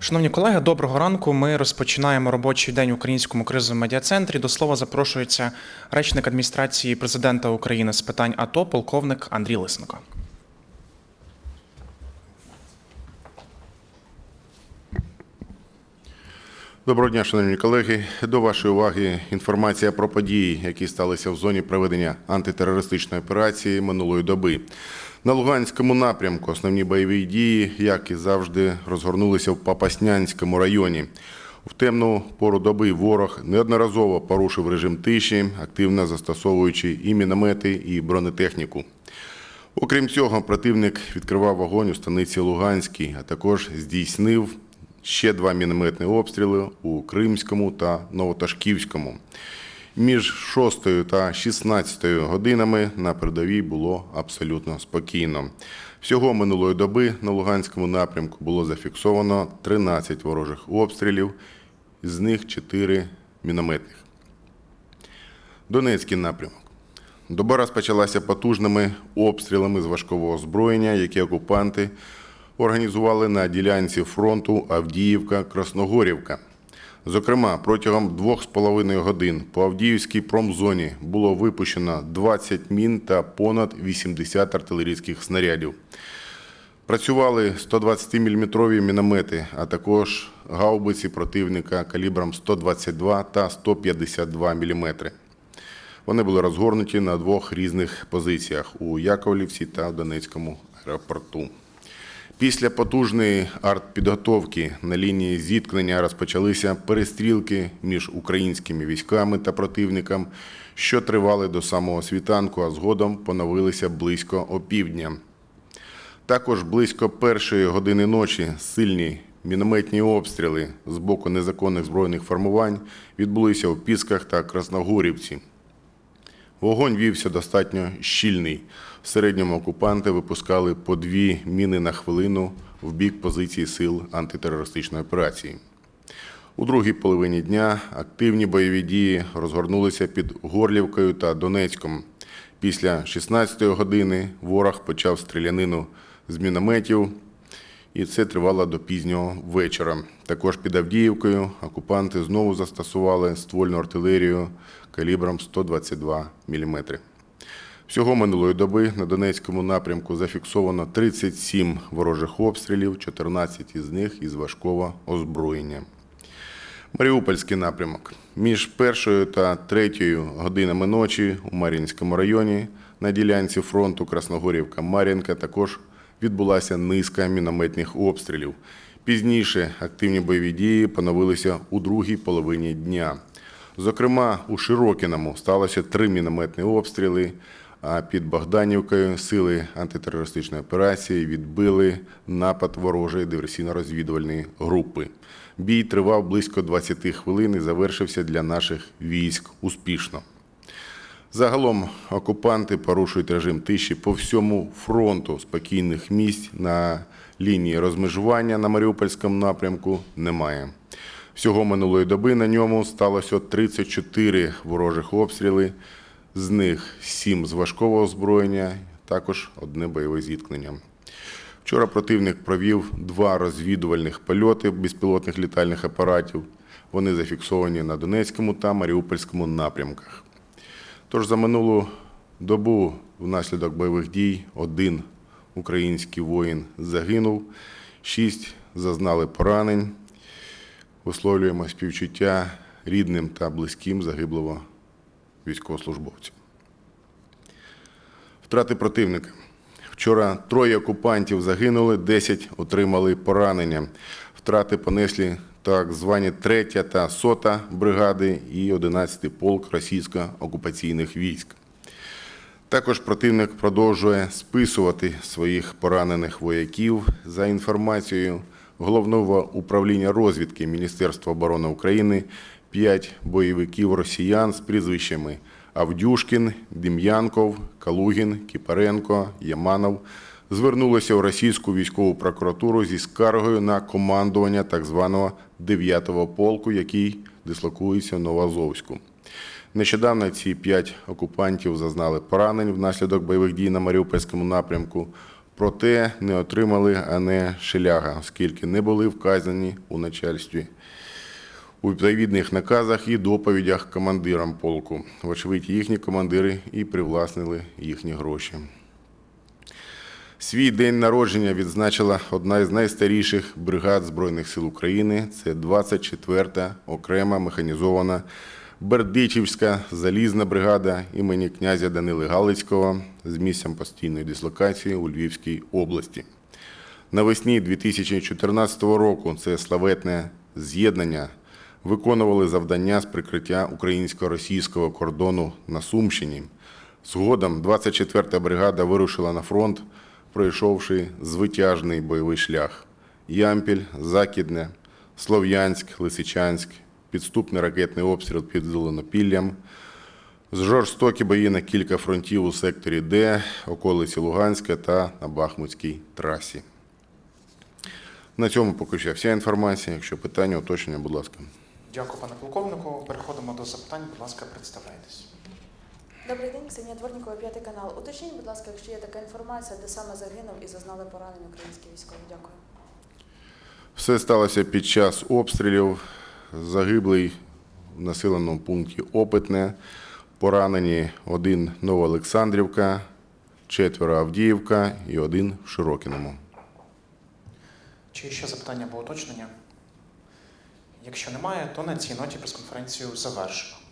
Шановні колеги, доброго ранку. Ми розпочинаємо робочий день в Українському кризовому медіа-центрі. До слова запрошується речник адміністрації президента України з питань АТО, полковник Андрій Лисенко. Доброго дня, шановні колеги. До вашої уваги інформація про події, які сталися в зоні проведення антитерористичної операції минулої доби. На Луганському напрямку основні бойові дії, як і завжди, розгорнулися в Папаснянському районі. В темну пору доби ворог неодноразово порушив режим тиші, активно застосовуючи і міномети, і бронетехніку. Окрім цього, противник відкривав вогонь у станиці Луганській, а також здійснив ще два мінометні обстріли у Кримському та Новоташківському. Між 6 та 16 годинами на передовій було абсолютно спокійно. Всього минулої доби на Луганському напрямку було зафіксовано 13 ворожих обстрілів, з них 4 мінометних. Донецький напрямок. Доба розпочалася потужними обстрілами з важкого озброєння, які окупанти організували на ділянці фронту Авдіївка-Красногорівка. Зокрема, протягом двох з половиною годин по Авдіївській промзоні було випущено 20 мін та понад 80 артилерійських снарядів. Працювали 120-мм міномети, а також гаубиці противника калібром 122 та 152 мм. Вони були розгорнуті на двох різних позиціях у Яковлівці та в Донецькому аеропорту. Після потужної артпідготовки на лінії зіткнення розпочалися перестрілки між українськими військами та противником, що тривали до самого світанку, а згодом поновилися близько опівдня. Також близько першої години ночі сильні мінометні обстріли з боку незаконних збройних формувань відбулися у Пісках та Красногорівці. Вогонь вівся достатньо щільний. В середньому окупанти випускали по дві міни на хвилину в бік позиції сил антитерористичної операції. У другій половині дня активні бойові дії розгорнулися під Горлівкою та Донецьком. Після 16-ї години ворог почав стрілянину з мінометів, і це тривало до пізнього вечора. Також під Авдіївкою окупанти знову застосували ствольну артилерію калібром 122 мм. Всього минулої доби на Донецькому напрямку зафіксовано 37 ворожих обстрілів, 14 із них із важкого озброєння. Маріупольський напрямок. Між першою та третьою годинами ночі у Мар'їнському районі на ділянці фронту Красногорівка-Мар'їнка також відбулася низка мінометних обстрілів. Пізніше активні бойові дії поновилися у другій половині дня. Зокрема, у Широкіному сталося три мінометні обстріли, а під Богданівкою сили антитерористичної операції відбили напад ворожої диверсійно-розвідувальної групи. Бій тривав близько 20 хвилин і завершився для наших військ успішно. Загалом окупанти порушують режим тиші по всьому фронту спокійних місць на лінії розмежування на Маріупольському напрямку немає. Всього минулої доби на ньому сталося 34 ворожих обстріли, з них 7 з важкого озброєння, також одне бойове зіткнення. Вчора противник провів два розвідувальних польоти безпілотних літальних апаратів. Вони зафіксовані на Донецькому та Маріупольському напрямках. Тож за минулу добу внаслідок бойових дій один український воїн загинув, шість зазнали поранень. Висловлюємо співчуття рідним та близьким загиблого військовослужбовця. Втрати противника. Вчора троє окупантів загинули, 10 отримали поранення. Втрати понесли так звані 3 та 100 бригади і 11 полк російсько-окупаційних військ. Також противник продовжує списувати своїх поранених вояків за інформацією Головного управління розвідки Міністерства оборони України. П'ять бойовиків росіян з прізвищами Авдюшкін, Дем'янков, Калугін, Кіпаренко, Яманов звернулися в російську військову прокуратуру зі скаргою на командування так званого 9-го полку, який дислокується в Новоазовську. Нещодавно ці п'ять окупантів зазнали поранень внаслідок бойових дій на Маріупольському напрямку. проте не отримали АНЕ Шеляга, оскільки не були вказані у начальстві у відповідних наказах і доповідях командирам полку. Вочевидь, їхні командири і привласнили їхні гроші. Свій день народження відзначила одна із найстаріших бригад Збройних сил України. Це 24-та окрема механізована Бердичівська залізна бригада імені князя Данили Галицького з місцем постійної дислокації у Львівській області. Навесні 2014 року це славетне з'єднання виконували завдання з прикриття українсько-російського кордону на Сумщині. Згодом 24-та бригада вирушила на фронт, пройшовши звитяжний бойовий шлях: Ямпіль, Закідне, Слов'янськ, Лисичанськ, підступний ракетний обстріл під Зеленопіллям, жорстокі бої на кілька фронтів у секторі Д, околиці Луганська та на Бахмутській трасі. На цьому поки що вся інформація. Якщо питання, уточнення, будь ласка. Дякую, пане полковнику. Переходимо до запитань. Будь ласка, представляйтесь. Добрий день, Ксенія Дворнікова, п'ятий канал. Уточніть, будь ласка, якщо є така інформація, де саме загинув і зазнали поранень українські військові. Дякую. Все сталося під час обстрілів. Загиблий в населеному пункті Опитне. Поранені один Новоолександрівка, четверо Авдіївка і один в Широкіному. Чи є ще запитання або уточнення? Якщо немає, то на цій ноті прес-конференцію завершено.